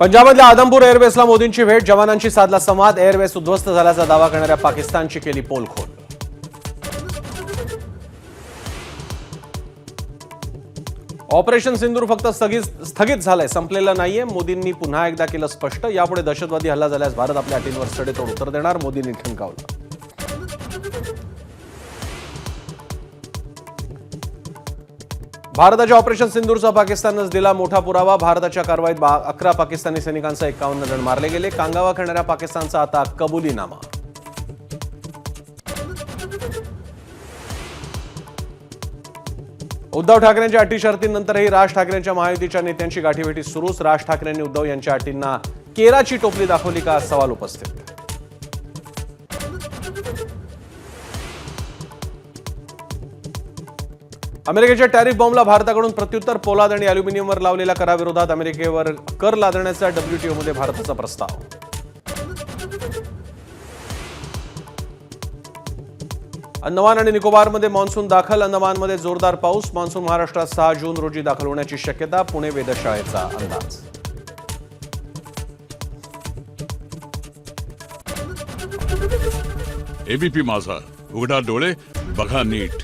पंजाबमधल्या आदमपूर एअरबेसला मोदींची भेट. जवानांशी साधला संवाद. एअरबेस उद्ध्वस्त झाल्याचा दावा करणाऱ्या पाकिस्तानची केली पोलखोल. ऑपरेशन सिंदूर फक्त स्थगित स्थगित झालंय. संपलेलं नाहीये. मोदींनी पुन्हा एकदा केलं स्पष्ट. यापुढे दहशतवादी हल्ला झाल्यास भारत आपल्या अटींवर सडेतोड उत्तर देणार. मोदींनी ठणकावलं. भारताच्या ऑपरेशन सिंदूरचा पाकिस्तानच दिला मोठा पुरावा. भारताच्या कारवाईत अकरा पाकिस्तानी सैनिकांचा एकावन्न जण मारले गेले. कांगावा करणाऱ्या पाकिस्तानचा आता कबुलीनामा. उद्धव ठाकरेंच्या अटी शर्तींनंतरही राज ठाकरेंच्या महायुतीच्या नेत्यांची गाठीभेटी सुरूच. राज ठाकरेंनी उद्धव यांच्या अटींना केराची टोपली दाखवली का? सवाल उपस्थित. अमेरिकेच्या टॅरिफ बॉम्बला भारताकडून प्रत्युत्तर पोलाद आणि अल्युमिनियमवर लावलेल्या कराविरोधात अमेरिकेवर कर लादण्याचा डब्ल्यूटीओमध्ये भारताचा प्रस्ताव. अंदमान आणि निकोबारमध्ये मान्सून दाखल अंदमानमध्ये जोरदार पाऊस मान्सून महाराष्ट्रात सहा जून रोजी दाखल होण्याची शक्यता पुणे वेधशाळेचा अंदाज. एबीपी माझा उघडा डोळे बघा नीट.